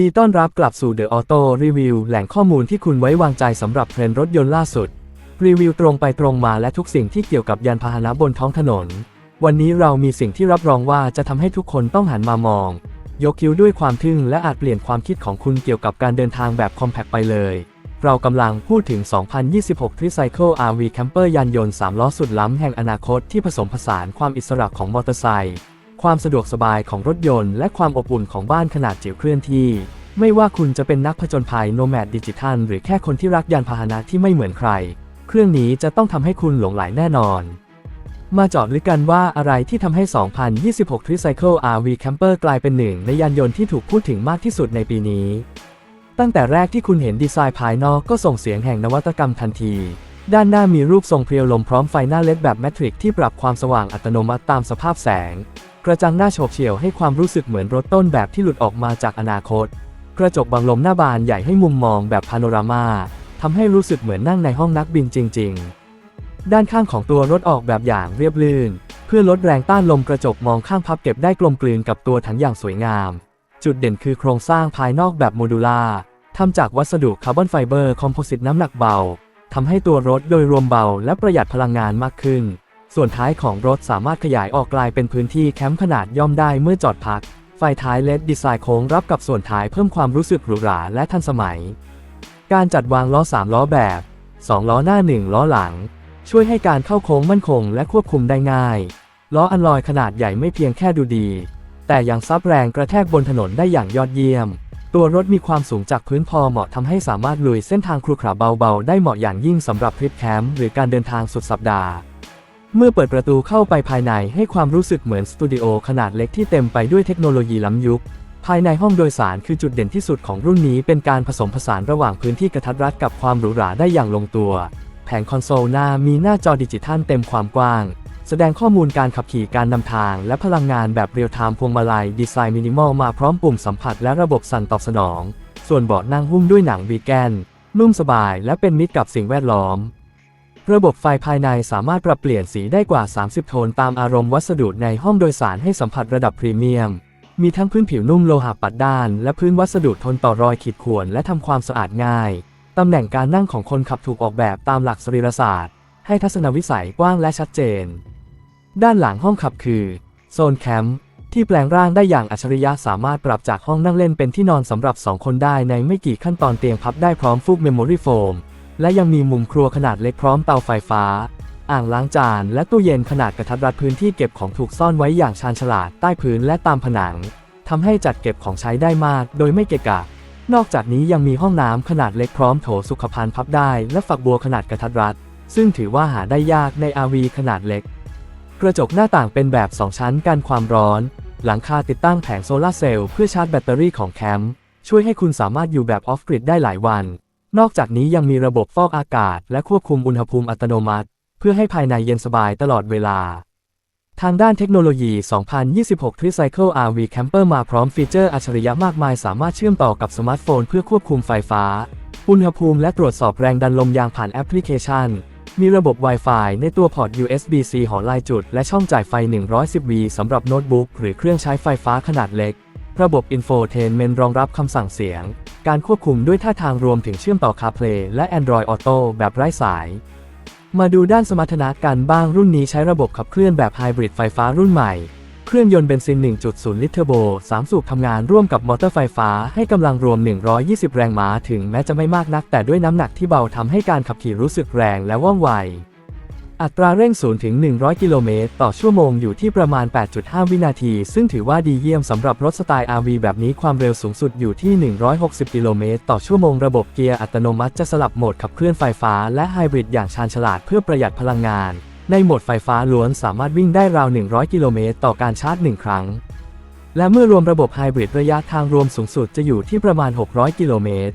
ดีต้อนรับกลับสู่ The Auto Review แหล่งข้อมูลที่คุณไว้วางใจสำหรับเทรนด์รถยนต์ล่าสุด รีวิวตรงไปตรงมาและทุกสิ่งที่เกี่ยวกับยานพาหนะบนท้องถนน วันนี้เรามีสิ่งที่รับรองว่าจะทำให้ทุกคนต้องหันมามอง ยกคิ้วด้วยความทึ่งและอาจเปลี่ยนความคิดของคุณเกี่ยวกับการเดินทางแบบคอมแพคไปเลย เรากำลังพูดถึง 2026 Tricycle RV Camper ยานยนต์ 3 ล้อสุดล้ำแห่งอนาคตที่ผสมผสานความอิสระของมอเตอร์ไซค์ความสะดวกสบายของรถยนต์และความอบอุ่นของบ้านขนาดจิ๋วเคลื่อนที่ ไม่ว่าคุณจะเป็นนักผจญภัยโนแมดดิจิทัลหรือแค่คนที่รักยานพาหนะที่ไม่เหมือนใคร เครื่องนี้จะต้องทำให้คุณหลงไหลแน่นอน มาจาะลึกกันว่าอะไรที่ทำให้ 2026 Tricycle RV Camper กลายเป็นหนึ่งในยานยนต์ที่ถูกพูดถึงมากที่สุดในปีนี้ ตั้งแต่แรกที่คุณเห็นดีไซน์ภายนอกก็ส่งเสียงแห่งนวัตกรรมทันที ด้านหน้ามีรูปทรงเพรียวลมพร้อมไฟหน้าเล็ดแบบแมทริกที่ปรับความสว่างอัตโนมัติตามสภาพแสง กระจังหน้าโฉบเฉี่ยวให้ความรู้สึกเหมือนรถต้นแบบที่หลุดออกมาจากอนาคต กระจกบังลมหน้าบานใหญ่ให้มุมมองแบบพาโนรามาทำให้รู้สึกเหมือนนั่งในห้องนักบินจริง ๆ ด้านข้างของตัวรถออกแบบอย่างเรียบลื่น เพื่อลดแรงต้านลมกระจกมองข้างพับเก็บได้กลมกลืนกับตัวถังอย่างสวยงาม จุดเด่นคือโครงสร้างภายนอกแบบโมดูล่าทำจากวัสดุคาร์บอนไฟเบอร์คอมโพสิตน้ำหนักเบาทำให้ตัวรถโดยรวมเบาและประหยัดพลังงานมากขึ้น ส่วนท้ายของรถสามารถขยายออกกลายเป็นพื้นที่แคมป์ขนาดย่อมได้เมื่อจอดพัก ไฟท้ายเลดดีไซน์โค้งรับกับส่วนท้ายเพิ่มความรู้สึกหรูหราและทันสมัย การจัดวางล้อ 3 ล้อแบบ 2 ล้อหน้า 1 ล้อหลัง ช่วยให้การเข้าโค้งมั่นคงและควบคุมได้ง่าย ล้ออันลอยขนาดใหญ่ไม่เพียงแค่ดูดี แต่ยังซับแรงกระแทกบนถนนได้อย่างยอดเยี่ยม ตัวรถมีความสูงจากพื้นพอเหมาะทำให้สามารถลุยเส้นทางครุขระเบาๆ ได้เหมาะอย่างยิ่งสำหรับทริปแคมป์หรือการเดินทางสุดสัปดาห์ เมื่อเปิดประตูเข้าไปภายในให้ความรู้สึกเหมือนสตูดิโอขนาดเล็กที่เต็มไปด้วยเทคโนโลยีล้ำยุค ภายในห้องโดยสารคือจุดเด่นที่สุดของรุ่นนี้เป็นการผสมผสานระหว่างพื้นที่กระทัดรัดกับความหรูหราได้อย่างลงตัว แผงคอนโซลหน้ามีหน้าจอดิจิทัลเต็มความกว้าง แสดงข้อมูลการขับขี่การนำทาง และพลังงานแบบเรียลไทม์พวงมาลัยดีไซน์มินิมอลมาพร้อมปุ่มสัมผัสและระบบสั่นตอบสนอง ส่วนเบาะนั่งหุ้มด้วยหนังวีแกนนุ่มสบายและเป็นมิตรกับสิ่งแวดล้อม ระบบไฟภายในสามารถปรับเปลี่ยนสีได้กว่า 30 โทนตามอารมณ์วัสดุในห้องโดยสารให้สัมผัสระดับพรีเมียม มีทั้งพื้นผิวนุ่มโลหะปัดด้าน และพื้นวัสดุทนต่อรอยขีดข่วนและทำความสะอาดง่าย ตำแหน่งการนั่งของคนขับถูกออกแบบตามหลักสรีรศาสตร์ ให้ทัศนวิสัยกว้างและชัดเจน ด้านหลังห้องขับคือ โซนแคมป์ที่แปลงร่างได้อย่างอัจฉริยะสามารถปรับจากห้องนั่งเล่นเป็นที่นอนสำหรับ 2 คนได้ในไม่กี่ขั้นตอนเตียงพับได้พร้อมฟูกเมมโมรี่โฟม และยังมีมุมครัวขนาดเล็กพร้อมเตาไฟฟ้า อ่างล้างจานและตู้เย็นขนาดกระทัดรัดพื้นที่เก็บของถูกซ่อนไว้อย่างชาญฉลาดใต้พื้นและตามผนังทำให้จัดเก็บของใช้ได้มากโดยไม่เกะกะ นอกจากนี้ยังมีห้องน้ำขนาดเล็กพร้อมโถสุขภัณฑ์พับได้ และฝักบัวขนาดกระทัดรัด ซึ่งถือว่าหาได้ยากใน RV ขนาดเล็ก กระจกหน้าต่างเป็นแบบ 2 ชั้นกันความร้อน หลังคาติดตั้งแผงโซลาร์เซลล์เพื่อชาร์จแบตเตอรี่ของแคมป์ช่วยให้คุณสามารถอยู่แบบออฟกริดได้หลายวัน นอกจากนี้ยังมีระบบฟอกอากาศ และควบคุมอุณหภูมิอัตโนมัติ เพื่อให้ภายในเย็นสบายตลอดเวลา ทางด้านเทคโนโลยี 2026 Tricycle RV Camper มาพร้อมฟีเจอร์อัจฉริยะมากมาย สามารถเชื่อมต่อกับสมาร์ทโฟนเพื่อควบคุมไฟฟ้า อุณหภูมิและตรวจสอบแรงดันลมยางผ่านแอปพลิเคชัน มีระบบ Wi-Fi ในตัวพอร์ต USB-C หอลายจุด และช่องจ่ายไฟ 110V สำหรับโน้ตบุ๊กหรือเครื่องใช้ไฟฟ้าขนาดเล็ก ระบบ Infotainment รองรับคำสั่งเสียง การควบคุมด้วยท่าทางรวมถึงเชื่อมต่อ CarPlay และ Android Auto แบบไร้สาย มาดูด้านสมรรถนะกันบ้างรุ่นนี้ใช้ระบบขับเคลื่อนแบบไฮบริดไฟฟ้ารุ่นใหม่ เครื่องยนต์เบนซิน 1.0 ลิตรเทอร์โบ 3 สูบทำงานร่วมกับมอเตอร์ไฟฟ้าให้กำลังรวม 120 แรงม้าถึงแม้จะไม่มากนัก แต่ด้วยน้ำหนักที่เบาทำให้การขับขี่รู้สึกแรงและว่องไว อัตราเร่ง0ถึง 100 กิโลเมตรต่อชั่วโมงอยู่ที่ประมาณ 8.5 วินาที ซึ่งถือว่าดีเยี่ยมสำหรับรถสไตล์ RV แบบนี้ความเร็วสูงสุดอยู่ที่ 160 กิโลเมตรต่อชั่วโมงระบบเกียร์อัตโนมัติจะสลับโหมดขับเคลื่อนไฟฟ้าและไฮบริดอย่างชาญฉลาดเพื่อประหยัดพลังงาน ในโหมดไฟฟ้าล้วนสามารถวิ่งได้ราว 100 กิโลเมตรต่อการชาร์จ 1 ครั้ง และเมื่อรวมระบบไฮบริดระยะทางรวมสูงสุดจะอยู่ที่ประมาณ 600 กิโลเมตร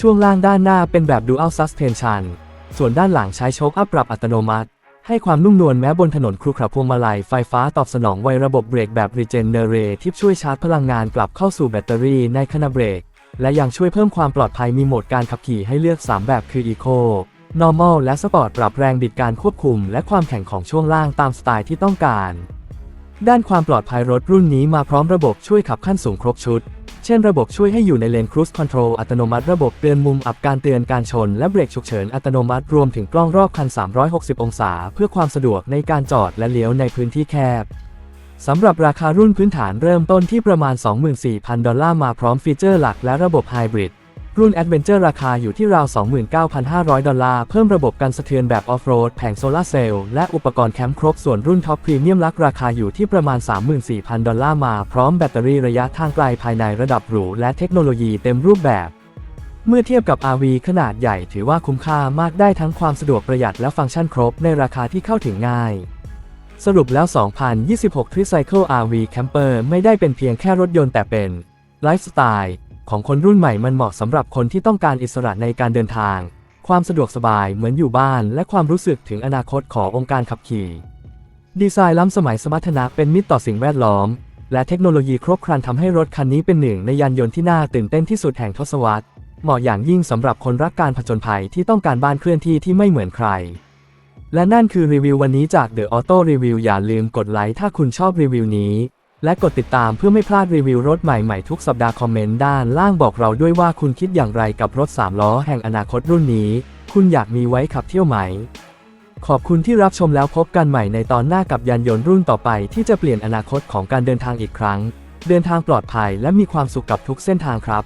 ช่วงล่างด้านหน้าเป็นแบบ Dual Suspension ส่วนด้านหลังใช้โชคอัพปรับอัตโนมัติ ให้ความนุ่มนวลแม้บนถนนครุขระพวงมาลัยไฟฟ้าตอบสนองไวระบบเบรกแบบ Regenerate ที่ช่วยชาร์จพลังงานกลับเข้าสู่แบตเตอรี่ในขณะเบรก และยังช่วยเพิ่มความปลอดภัยมีโหมดการขับขี่ให้เลือก 3 แบบคือ Eco Normal และ Sport ปรับแรงบิดการควบคุม และความแข็งของช่วงล่างตามสไตล์ที่ต้องการ ด้านความปลอดภัยรถรุ่นนี้มาพร้อมระบบช่วยขับขั้นสูงครบชุด เช่นระบบช่วยให้อยู่ในเลน Cruise Control อัตโนมัติระบบเตือนมุมอับการเตือนการชน และเบรกฉุกเฉินอัตโนมัติรวมถึงกล้องรอบคัน 360 องศา เพื่อความสะดวกในการจอดและเลี้ยวในพื้นที่แคบสำหรับราคารุ่นพื้นฐานเริ่มต้นที่ประมาณ 24,000 ดอลลาร์มาพร้อมฟีเจอร์หลักและระบบไฮบริด รุ่น Adventure ราคาอยู่ที่ราว 29,500 ดอลลาร์ เพิ่มระบบกันสะเทือนแบบออฟโรด แผงโซลาร์เซลล์ และอุปกรณ์แคมป์ครบ ส่วนรุ่นท็อปพรีเมียมลักราคาอยู่ที่ประมาณ 34,000 ดอลลาร์มา พร้อมแบตเตอรี่ระยะทางไกลภายในระดับหรู และเทคโนโลยีเต็มรูปแบบ เมื่อเทียบกับ RV ขนาดใหญ่ถือว่าคุ้มค่ามากได้ทั้งความสะดวกประหยัดและฟังก์ชันครบ ในราคาที่เข้าถึงง่ายสรุปแล้ว 2026 Tricycle RV Camper ไม่ได้เป็นเพียงแค่รถยนต์แต่เป็นไลฟ์สไตล์ ของคนรุ่นใหม่มันเหมาะสำหรับคนที่ต้องการอิสระในการเดินทาง ความสะดวกสบายเหมือนอยู่บ้าน และความรู้สึกถึงอนาคตขององค์การขับขี่ ดีไซน์ล้ำสมัยสมรรถนะเป็นมิตรต่อสิ่งแวดล้อม และเทคโนโลยีครบครันทำให้รถคันนี้เป็นหนึ่งในยานยนต์ที่น่าตื่นเต้นที่สุดแห่งทศวรรษเหมาะอย่างยิ่งสำหรับคนรักการผจญภัยที่ต้องการบ้านเคลื่อนที่ที่ไม่เหมือนใคร และนั่นคือรีวิววันนี้จาก The Auto Review อย่าลืมกดไลค์ถ้าคุณชอบรีวิวนี้ และกดติดตามเพื่อไม่พลาดรีวิวรถใหม่ๆทุกสัปดาห์คอมเมนต์ด้านล่างบอกเราด้วยว่าคุณคิดอย่างไรกับรถ 3 ล้อแห่งอนาคตรุ่นนี้ คุณอยากมีไว้ขับเที่ยวไหม ขอบคุณที่รับชมแล้วพบกันใหม่ในตอนหน้ากับยานยนต์รุ่นต่อไปที่จะเปลี่ยนอนาคตของการเดินทางอีกครั้ง เดินทางปลอดภัยและมีความสุขกับทุกเส้นทางครับ